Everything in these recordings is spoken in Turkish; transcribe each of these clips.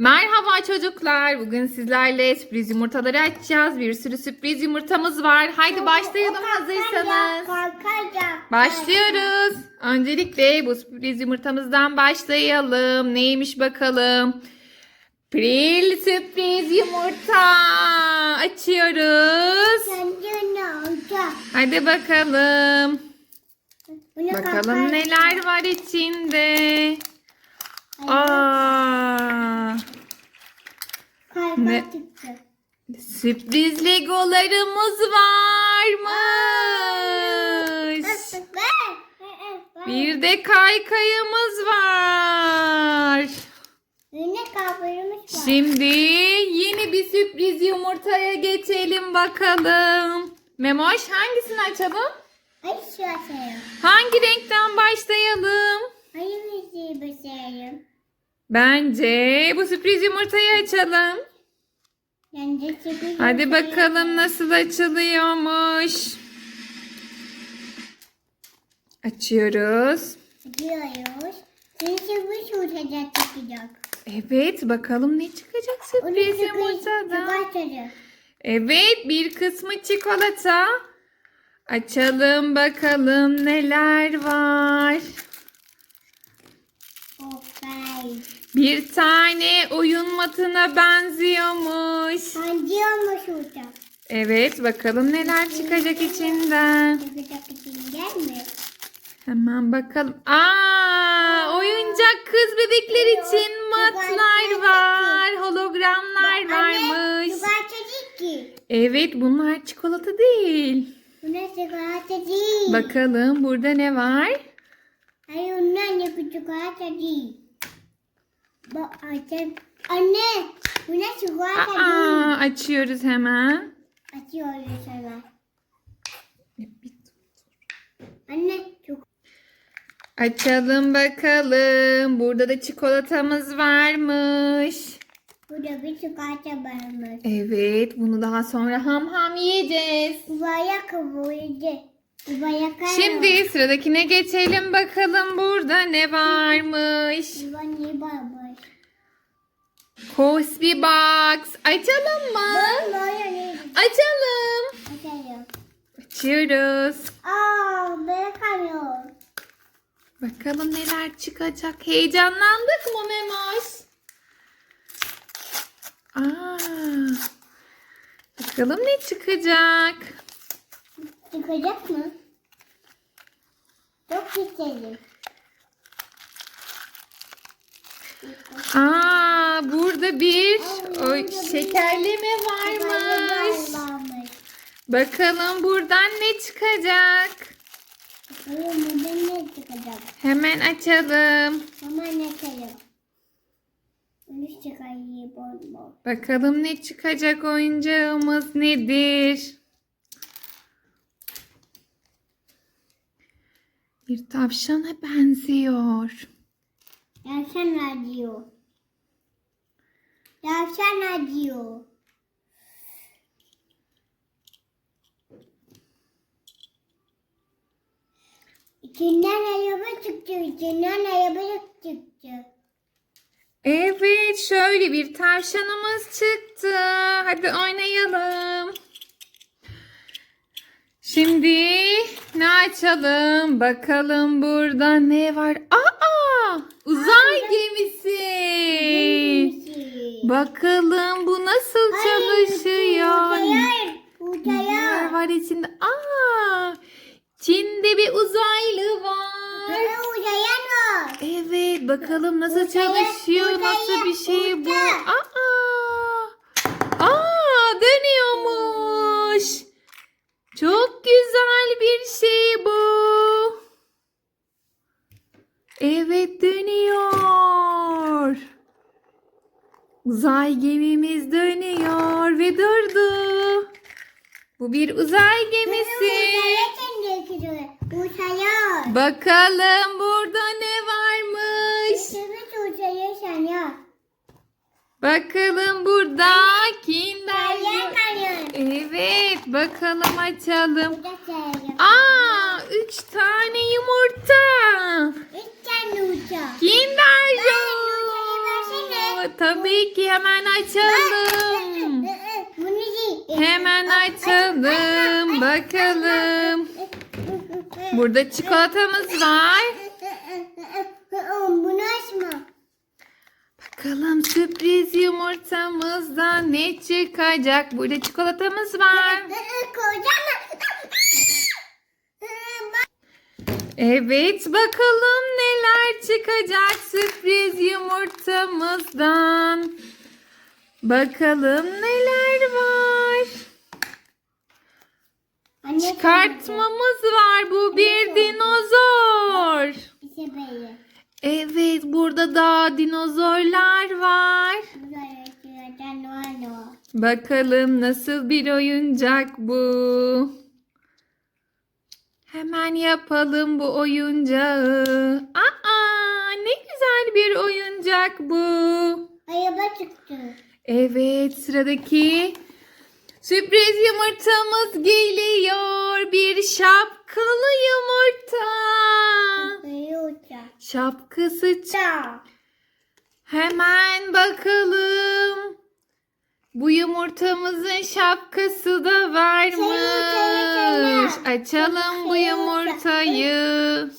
Merhaba çocuklar. Bugün sizlerle sürpriz yumurtaları açacağız. Bir sürü sürpriz yumurtamız var. Haydi başlayalım hazırsanız. Başlıyoruz. Öncelikle bu sürpriz yumurtamızdan başlayalım. Neymiş bakalım. Pril sürpriz yumurta. Açıyoruz. Hadi bakalım. Bakalım neler var içinde. Aa, Ne? sürpriz legolarımız varmış. Bir de kaykayımız var. Yine kabarmış var. Şimdi yeni bir sürpriz yumurtaya geçelim bakalım. Memoş hangisini açalım? Ay şu açayım. Hangi renkten başlayalım? Bence bu sürpriz yumurtayı açalım. Bence sürpriz Hadi yumurtayı bakalım nasıl açılıyormuş. Açıyoruz. Diyoruz. Şimdi sürpriz çıkacak. Evet bakalım ne çıkacak Onu sürpriz sürpriz yumurtadan. çıkartacak. Evet bir kısmı çikolata. Açalım bakalım neler var. Okay. Bir tane oyun matına benziyormuş. Pancıyormuş orada. Evet bakalım neler çıkacak içinden. Çıkacak için gelme. Hemen bakalım. Aa, oyuncak kız bebekler için matlar var. Hologramlar varmış. Evet bunlar çikolata değil. Bu ne çikolata değil. Bakalım burada ne var? Hayır onlar ne çikolata değil. Açayım. Anne bu ne çikolata değil. Aa, açıyoruz hemen. Açıyoruz hemen. Anne çok Açalım bakalım. Burada da çikolatamız varmış. burada bir çikolata varmış. Evet bunu daha sonra ham ham yiyeceğiz. Kavurdu. Uvaya kavurdu. Şimdi sıradakine geçelim bakalım burada ne varmış. Cosby Box. Açalım mı? Açalım. Açalım. Açıyoruz. Aa. Bakalım neler çıkacak. Heyecanlandık mı Memoş? Aa, bakalım ne çıkacak. Çıkacak mı? Çok istedim. Aa, burada bir o şekerleme varmış. Varmış. Bakalım buradan ne çıkacak. Bakalım burada ne çıkacak? Hemen açalım. Hemen açalım. Bakalım ne çıkacak oyuncağımız nedir? Bir tavşana benziyor. Yavşan diyor. Yavşan diyor. İçinden araba çıktı. İçinden araba çıktı. Evet, şöyle bir tavşanımız çıktı. Hadi oynayalım. Şimdi ne açalım? Bakalım burada ne var? Aa! Uzay gemisi. Bakalım bu nasıl çalışıyor? Neler var içinde? Aa! Çin'de bir uzaylı var. Evet, bakalım nasıl çalışıyor, nasıl bir şey bu? Aa! Aa, dönüyormuş. Çok güzel bir şey bu. Evet, dönüyor. Uzay gemimiz dönüyor ve durdu. Bu bir uzay gemisi. Bakalım burada ne varmış. Bakalım burada Kinder. Evet bakalım açalım. Aa üç tane yumurta. Üç tane uçak. Kinder. Tabii ki hemen açalım. Hemen açalım. Bakalım. Burada çikolatamız var. Bunu açma. Bakalım sürpriz yumurtamızdan ne çıkacak? Burada çikolatamız var. Evet bakalım neler çıkacak sürpriz yumurtamızdan. Bakalım neler var. Anne, Çıkartmamız var. Bu bir dinozor. İşte böyle. Evet burada da dinozorlar var. Bakalım nasıl bir oyuncak bu. Hemen yapalım bu oyuncağı. Aa, ne güzel bir oyuncak bu. Araba çıktı. Evet sıradaki sürpriz yumurtamız geliyor. Bir şapkalı yumurta. Uçak. Şapkası Da. Hemen bakalım. Bu yumurtamızın şapkası da varmış. Açalım bu yumurtayı.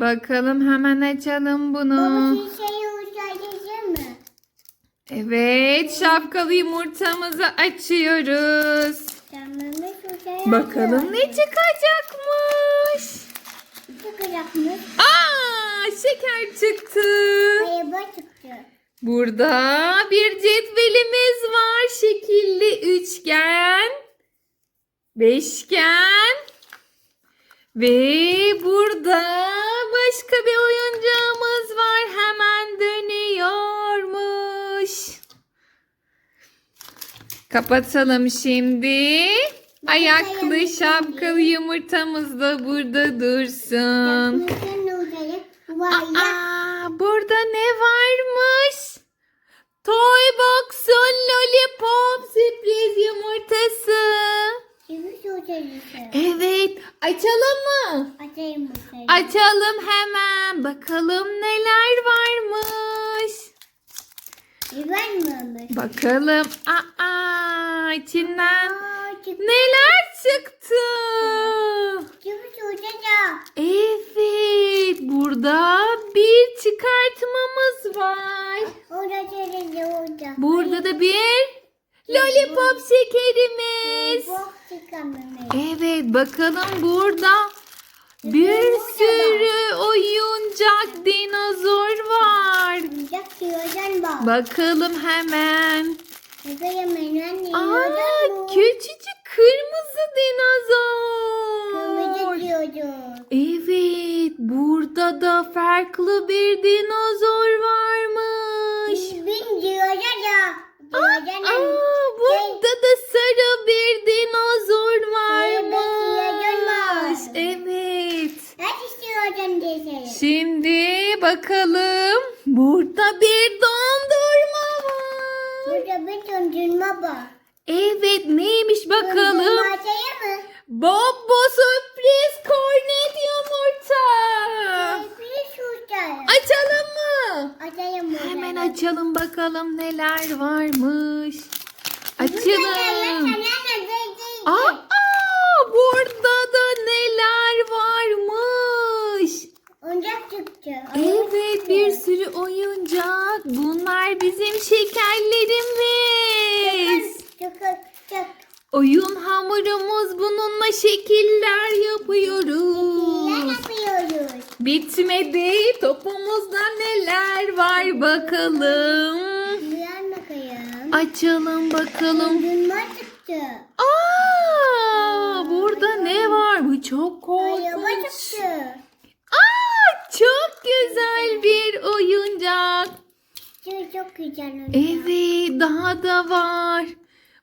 Bakalım hemen açalım bunu. Evet şapkalı yumurtamızı açıyoruz. Bakalım ne çıkacakmış. Çıkacakmış. Aa şeker çıktı. Araba çıktı. Burada bir cetvelimiz var. Şekilli üçgen, beşgen ve burada başka bir oyuncağımız var. Hemen Kapatalım şimdi. Ayaklı şapkalı yumurtamız da burada dursun. Var. Aa, burada ne varmış? Toy Box'un Lollipop sürpriz yumurtası. Evet, açalım mı? Açayım. Açalım hemen. Bakalım neler varmış. Güven mi? Bakalım. Aa, içinden Aa, neler çıktı? Evet, burada bir çıkartmamız var. Burada da bir lollipop şekerimiz. Evet bakalım burada bir sürü oyuncak dinozor var. Bakalım hemen. Aa küçücük kırmızı Kırmızı dinozor. Evet burada da farklı bir dinozor varmış. Bin ya. Aa, burada da sarı bir dinozor varmış. Evet. Hadi istiyordan desene. Şimdi bakalım. Burada bir dondurma var. Burada bir dondurma var. Evet neymiş bakalım. Dondurma açayım mı? Bobo sürpriz kornet yumurta. Bir şurada. Açalım mı? Açayım mı? Hemen açalım bakalım neler varmış. Açalım. Aa, burada da neler varmış. Oyuncak çıktı. Evet bir sürü oyuncak. Bunlar bizim şekerlerimiz. Oyun hamurumuz bununla şekiller yapıyoruz. yapıyoruz? Bitmedi. Topumuzda neler var bakalım. Bakayım. Açalım bakalım. Dondurma çıktı. Aa, burada ne var? Bu çok Araba korkunç. çıktı. Aa, çok güzel bir oyuncak. Çok çok güzel oyuncak. Evet, daha da var.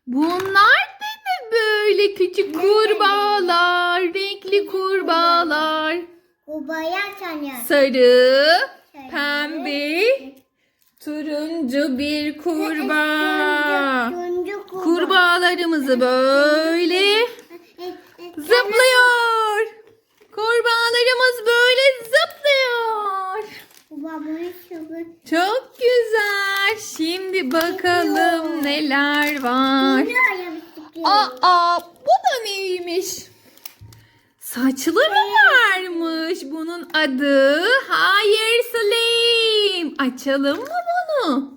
Bunlar da ne böyle küçük kurbağalar, renkli kurbağalar. Bayağı sanıyor. Sarı, pembe, turuncu bir kurbağa. Turuncu kurbağa. Kurbağalarımızı böyle zıplıyor. Kurbağalarımız böyle zıplıyor. Çok güzel. Şimdi bakalım neler var. Aa, bu da neymiş? Saçları varmış. Bunun adı Hayır Slim. Açalım mı bunu?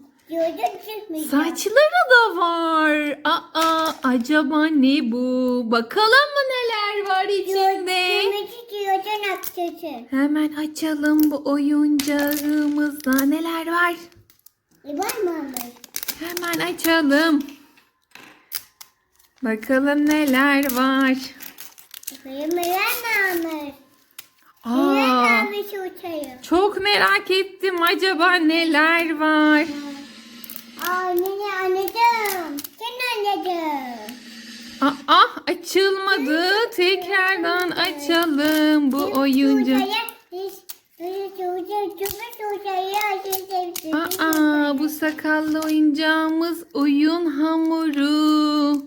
Saçları da var. Aa, acaba ne bu? Bakalım mı neler var içinde? Hemen açalım bu oyuncağımızda neler var? E var mı? Hemen açalım. Bakalım neler var. Aa, Neler almış uçayım? çok merak ettim acaba neler var. Ne anladım. Sen anladın. Aa, açılmadı. Tekrardan açalım bu oyuncu. Aa, bu sakallı oyuncağımız oyun hamuru.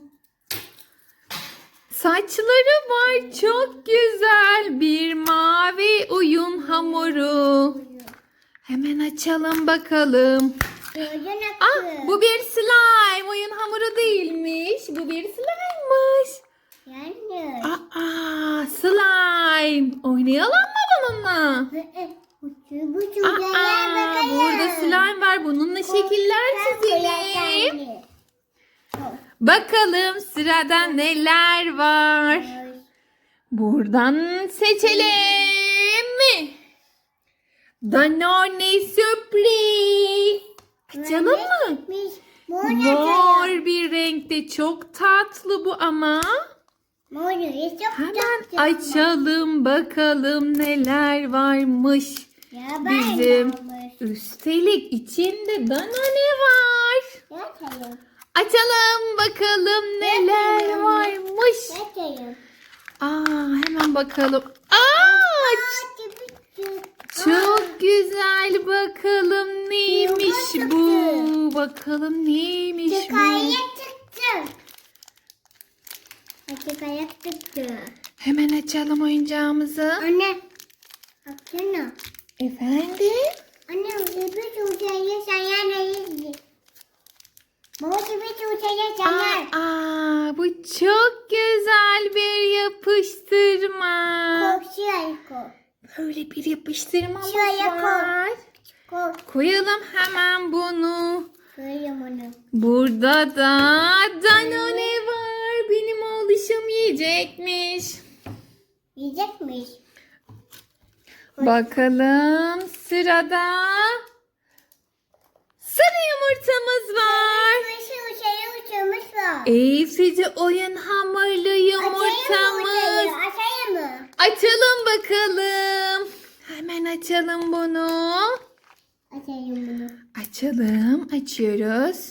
Saçları var çok güzel bir mavi oyun hamuru. Hemen açalım bakalım. Ah bu bir slime oyun hamuru değilmiş. Bu bir slime'mış. Yani. Aa slime. Oynayalım mı bununla? Bu Aa, burada slime var. Bununla şekiller çizelim. Bakalım sırada neler var. Buradan seçelim mi? Danone sürpriz. Açalım mı? Mor bir renkte çok tatlı bu ama. Mor çok Hemen açalım bakalım neler varmış. Ya Bizim üstelik içinde danone var. Ya sayım. Açalım bakalım neler varmış. Ya sayım. Aa hemen bakalım. Aa çok güzel bakalım neymiş bu. Bakalım neymiş bu. Çıkaya çıktı. Çıkaya çıktı. Hemen açalım oyuncağımızı. Anne. Baksana. Efendim? Anne çocuğa sen yanayız. Baba bir çocuğa sen Aa, aa, bu çok güzel bir yapıştırma. Korkuyor kork. Böyle bir yapıştırmamız Şuraya koy. var. Kork. Koyalım hemen bunu. Koyuyorum onu. Burada da Danone var. Benim oğluşum yiyecekmiş. Yiyecekmiş. Bakalım sırada sarı yumurtamız var. Uçaya uçurmuş var. Eğitici oyun hamurlu yumurtamız. Açalım bakalım. Hemen açalım bunu. Açayım bunu. Açalım. Açıyoruz.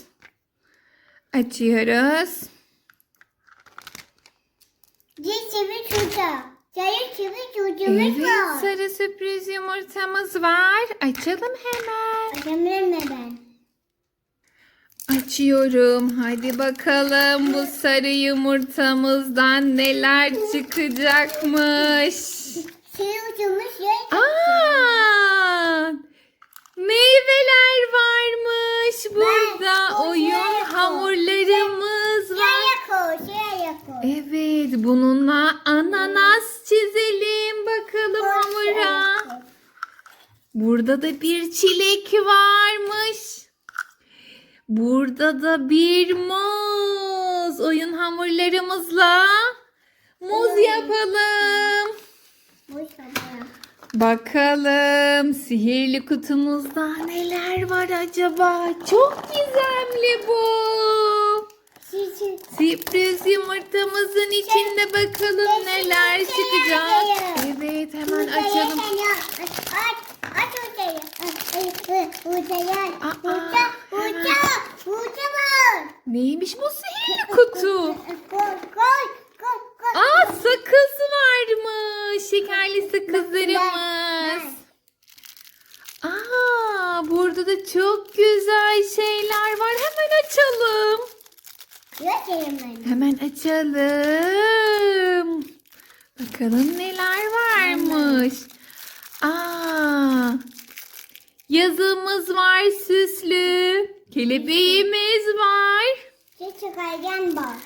Açıyoruz. Çivi çocuğa. Çayır çivi çocuğumuz Evet var. sarı sürpriz yumurtamız var. Açalım hemen. Mı ben? Açıyorum. Hadi bakalım bu sarı yumurtamızdan neler çıkacakmış. Şey. Aa! Meyveler varmış burada. Oyun hamurlarımız var. Evet, bununla ananas çizelim bakalım hamura. Burada da bir çilek varmış. Burada da bir muz. Oyun hamurlarımızla muz yapalım. Ver. Bakalım sihirli kutumuzda neler var acaba? Çok gizemli bu. Sürpriz yumurtamızın içinde bakalım neler çıkacak. Evet hemen açalım. Aç, aç. Aa, Uça, hemen. uça, uça var. Neymiş bu sihirli kutu? Koy, koy, koy, koy. Aa sakız varmış. Şekerli sakızlarımız. Aa burada da çok güzel şeyler var. Hemen açalım. Yok. Hemen açalım. Bakalım neler varmış. Yazımız var süslü. Kelebeğimiz var. Çiçekaygen var.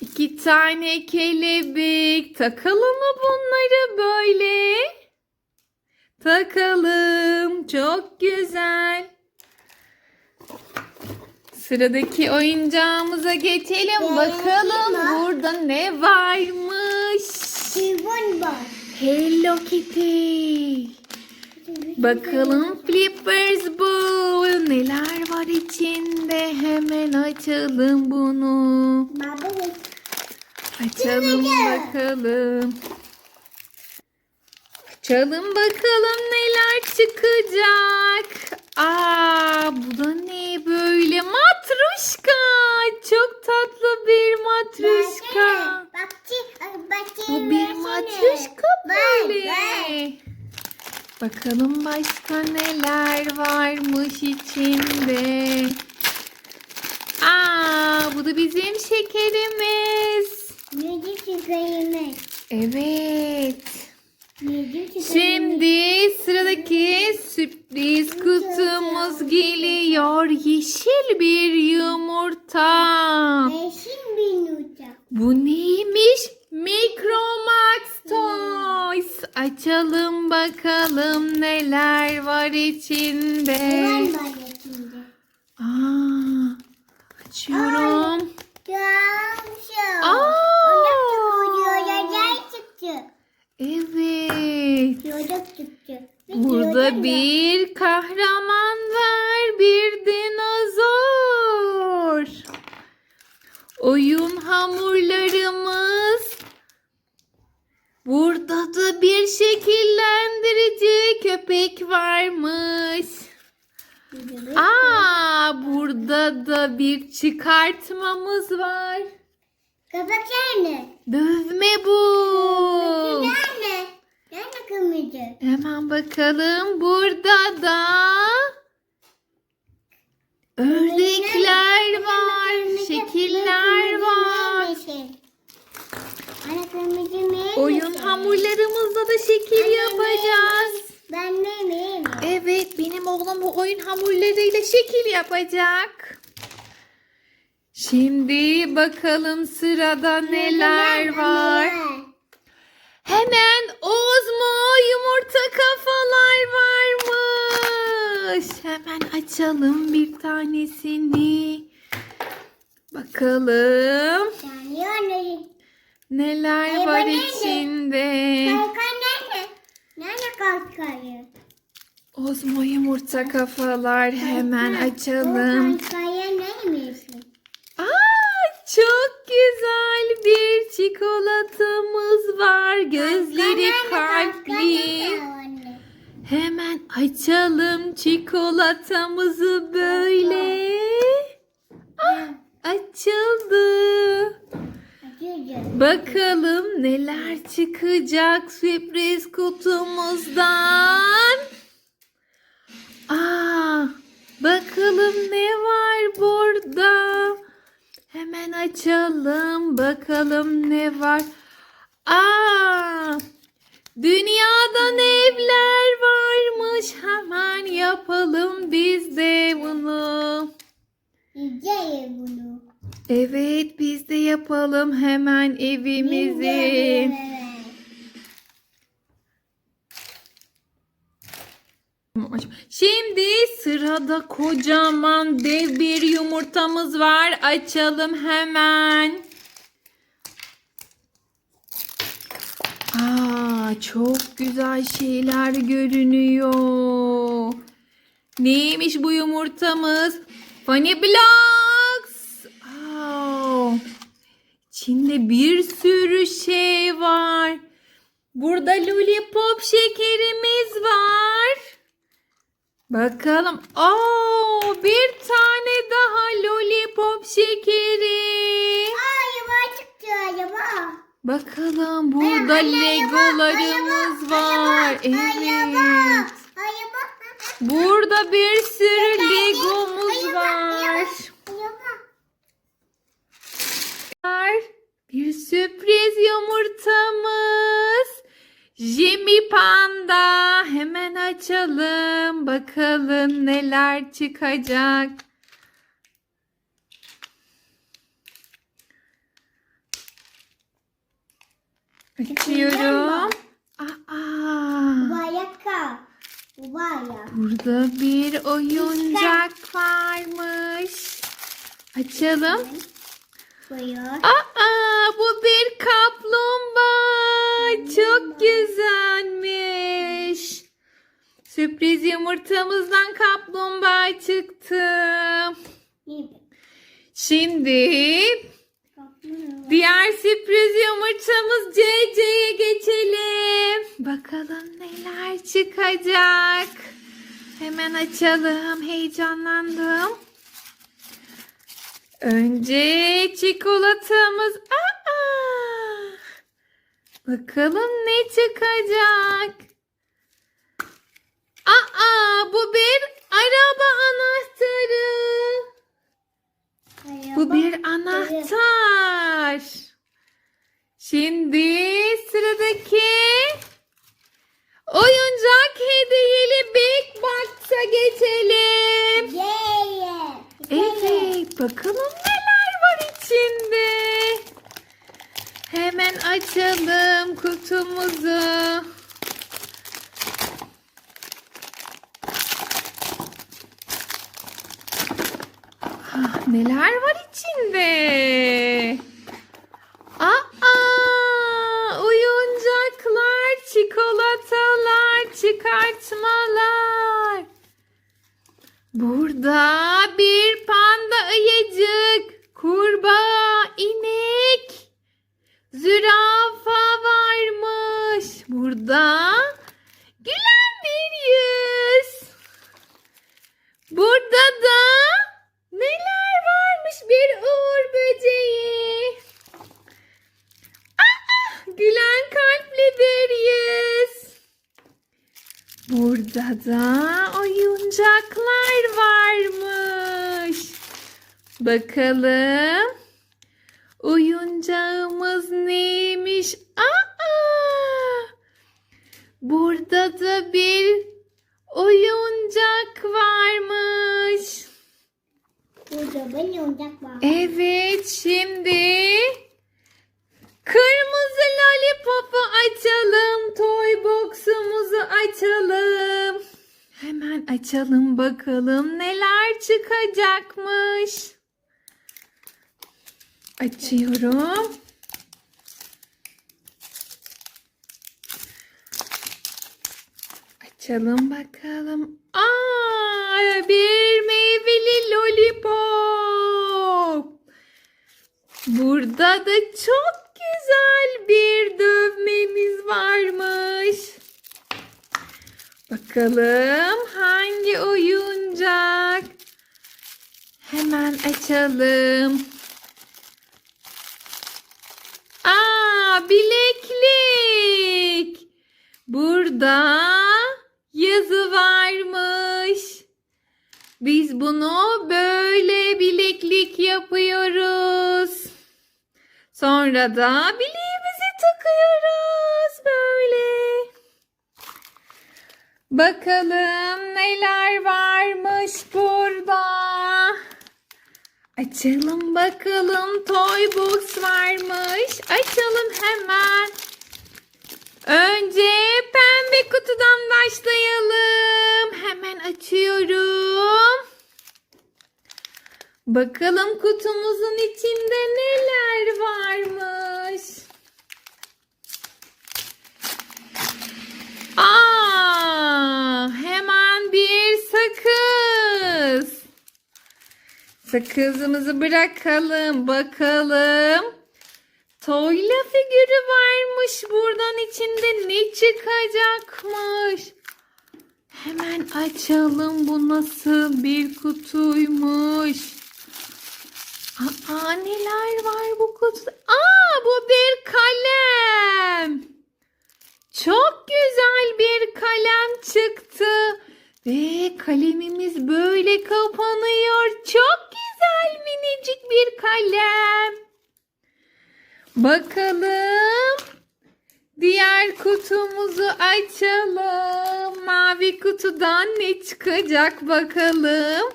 İki tane kelebek. Takalım mı bunları böyle? Takalım. Çok güzel. Sıradaki oyuncağımıza geçelim. Beğendin Bakalım mi? burada ne varmış. Var. Hello Kitty. Bakalım Flippers bu. Neler var içinde? Hemen açalım bunu. Açalım bakalım. Açalım bakalım neler çıkacak. Aa, bu da ne böyle? Matruşka. Çok tatlı bir matruşka. Bakalım başka neler varmış içinde. Aa, bu da bizim şekerimiz. Neydi çıkayım? Evet. Şimdi sıradaki sürpriz kutumuz geliyor. Yeşil bir yumurta. Eşim bir uçak. Bu neymiş? Micromax Toys. Açalım bakalım neler var içinde. Ben var içinde. Aa, açıyorum. Aa! Çıktı. Evet. Çıktı. Burada bir kahraman var, bir dinozor. Oyun hamurlarımız. Çıkartmamız var. Kapak nerede? Dövme bu. Nerede? Nerede kırmızı? Hemen bakalım. Burada da ördekler var, şekiller var. Oyun hamurlarımızla da şekil yapacağız. Ben ne miyim? Evet, benim oğlum bu oyun hamurlarıyla şekil yapacak. Şimdi bakalım sırada neler var. Hemen Ozmo yumurta kafalar varmış. Hemen açalım bir tanesini. Bakalım neler var içinde. Ozmo yumurta kafalar hemen açalım. Çok güzel bir çikolatamız var. Gözleri kalpli. Hemen açalım çikolatamızı böyle. Ah, açıldı. Bakalım neler çıkacak sürpriz kutumuzdan. Aa, bakalım ne var burada. Hemen açalım bakalım ne var. Aa, dünyadan evler varmış. Hemen yapalım biz de bunu. Yiyeceğiz bunu. Evet biz de yapalım hemen evimizi. Yiyeceğiz. Şimdi sırada kocaman dev bir yumurtamız var. Açalım hemen. Aa, çok güzel şeyler görünüyor. Neymiş bu yumurtamız? Funny Blocks. Aa, içinde bir sürü şey var. Burada lollipop şekerimiz var. Bakalım. Aa, bir tane daha lollipop şekeri. Aa çıktı acaba. Bakalım burada legolarımız var. Evet. Burada bir sürü legomuz var. Var. Bir sürpriz yumurtamız. Jimmy Panda hemen açalım bakalım neler çıkacak. Açıyorum. Aa. Vayaka. Vaya. Burada bir oyuncak varmış. Açalım. Aa, bu bir kaplumbağa. Çok güzelmiş. Sürpriz yumurtamızdan kaplumbağa çıktı. Şimdi diğer sürpriz yumurtamız CC'ye geçelim. Bakalım neler çıkacak. Hemen açalım. Heyecanlandım. Önce çikolatamız. Aa! Bakalım ne çıkacak. Aa, bu bir araba anahtarı. Bu bir anahtar. Şimdi sıradaki oyuncak hediyeli Big Box'a geçelim. Evet, bakalım neler var içinde. Hemen açalım kutumuzu. Ah, neler var içinde? Aa, oyuncaklar, çikolatalar, çıkartmalar. Burada bir panda ayıcık, kurbağa, inek, zürafa varmış. Burada gülen bir yüz. Burada da neler varmış? Bir uğur böceği. Aa, gülen kalpli bir yüz. Burada da oyuncaklar varmış. Bakalım. Oyuncağımız neymiş? Aa! Burada da bir oyuncak varmış. Burada ben oyuncak var. Evet, şimdi kırmızı lollipopu açalım. Toy box'umuzu açalım. Hemen açalım bakalım neler çıkacakmış. Açıyorum. Açalım bakalım. Aa, bir meyveli lollipop. Burada da çok güzel bir dövmemiz varmış. Bakalım hangi oyuncak? Hemen açalım. Aa, bileklik. Burada yazı varmış. Biz bunu böyle bileklik yapıyoruz. Sonra da bileğimizi takıyoruz böyle. Bakalım neler varmış burada. Açalım bakalım toy box varmış. Açalım hemen. Önce pembe kutudan başlayalım. Hemen açıyorum. Bakalım kutumuzun içinde neler varmış. Aa, hemen bir sakız. Sakızımızı bırakalım. Bakalım. Toyla figürü varmış. Buradan içinde ne çıkacakmış? Hemen açalım. Bu nasıl bir kutuymuş? Aa neler var bu kutuda? Aa bu bir kalem. Çok güzel bir kalem çıktı. Ve kalemimiz böyle kapanıyor. Çok güzel minicik bir kalem. Bakalım. Diğer kutumuzu açalım. Mavi kutudan ne çıkacak bakalım.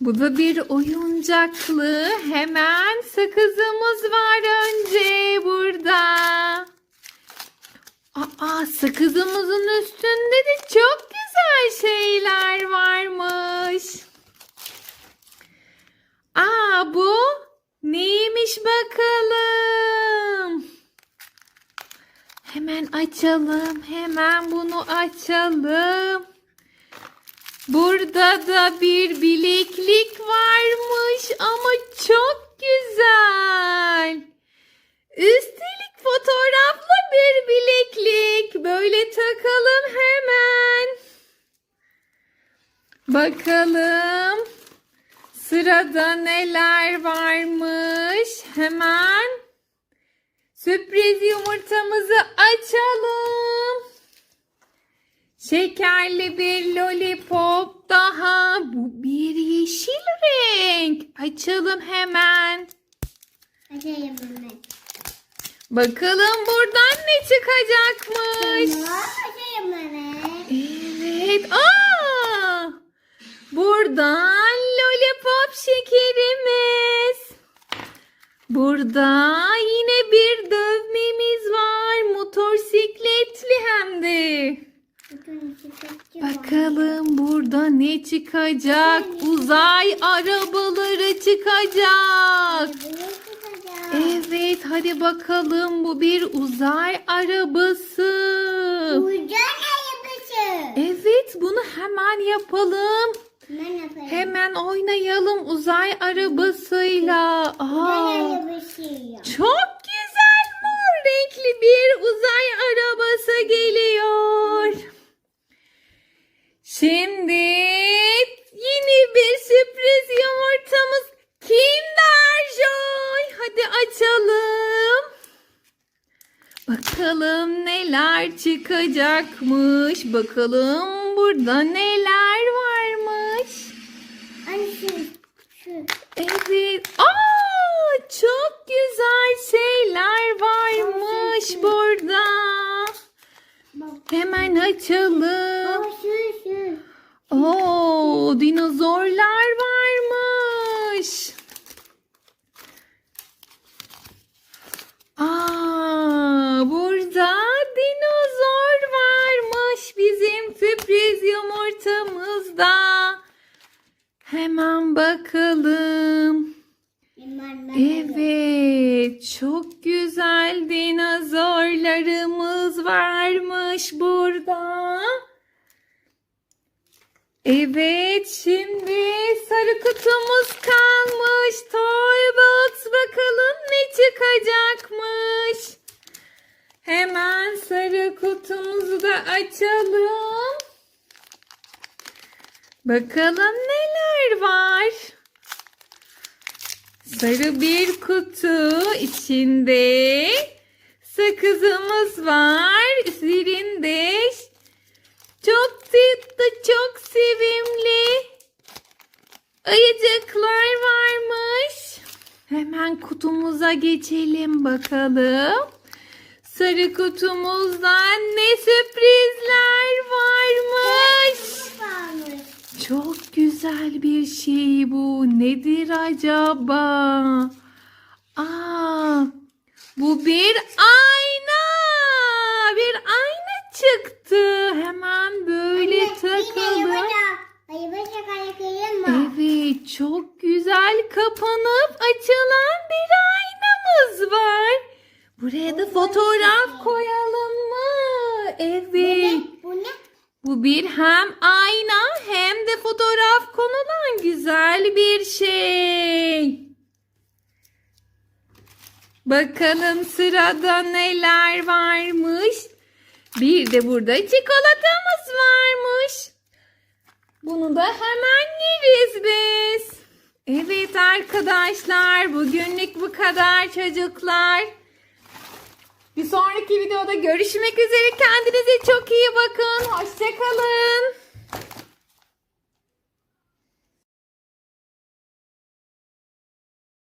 Bu da bir oyuncaklı. Hemen sakızımız var önce burada. Aa, sakızımızın üstünde de çok güzel şeyler varmış. Aa, bu neymiş bakalım? Hemen açalım. Hemen bunu açalım. Burada da bir bileklik varmış ama çok güzel. Üstelik fotoğraflı bir bileklik. Böyle takalım hemen. Bakalım sırada neler varmış. Hemen sürpriz yumurtamızı açalım. Şekerli bir lollipop daha. Bu bir yeşil renk. Açalım hemen. Açayım hemen. Bakalım buradan ne çıkacakmış. Evet. Aa! Buradan lollipop şekerimiz. Burada yine bir dövmemiz var. Motosikletli hem de. Bakalım burada ne çıkacak? Uzay arabaları çıkacak. Evet hadi bakalım bu bir uzay arabası. Ucana yapışı. Evet bunu hemen yapalım. Hemen oynayalım uzay arabasıyla. Ucana Aa, çok güzel mor renkli bir uzay arabası geliyor. Şimdi yeni bir sürpriz yumurtamız Bakalım neler çıkacakmış. Bakalım burada neler varmış. Şu. Şu. Evet. Aa, çok güzel şeyler varmış burada. Bak. Hemen açalım. Şu şu. Oo, dinozorlar varmış. Aa, burada dinozor varmış bizim sürpriz yumurtamızda. Hemen bakalım. Evet, çok güzel dinozorlarımız varmış burada. Evet, şimdi sarı kutumuz kalmış. Toybox bakalım ne çıkacakmış. Hemen sarı kutumuzu da açalım. Bakalım neler var. Sarı bir kutu içinde sakızımız var. Üzerinde çok tatlı, çok sevimli ayıcıklar varmış. Hemen kutumuza geçelim bakalım. Sarı kutumuzdan ne sürprizler varmış. Çok güzel bir şey bu. Nedir acaba? Aa, bu bir ayna. Bir ayna çıktı. Hemen böyle Anne, mı? Evet, çok güzel kapanıp açılan bir aynamız var. Buraya da fotoğraf koyalım mı? Bu Evet. ne? Bu ne? Bu bir hem ayna hem de fotoğraf konulan güzel bir şey. Bakalım sırada neler varmış. Bir de burada çikolatamız varmış. Bunu da hemen yeriz biz. Evet arkadaşlar bugünlük bu kadar çocuklar. Bir sonraki videoda görüşmek üzere. Kendinize çok iyi bakın. Hoşçakalın.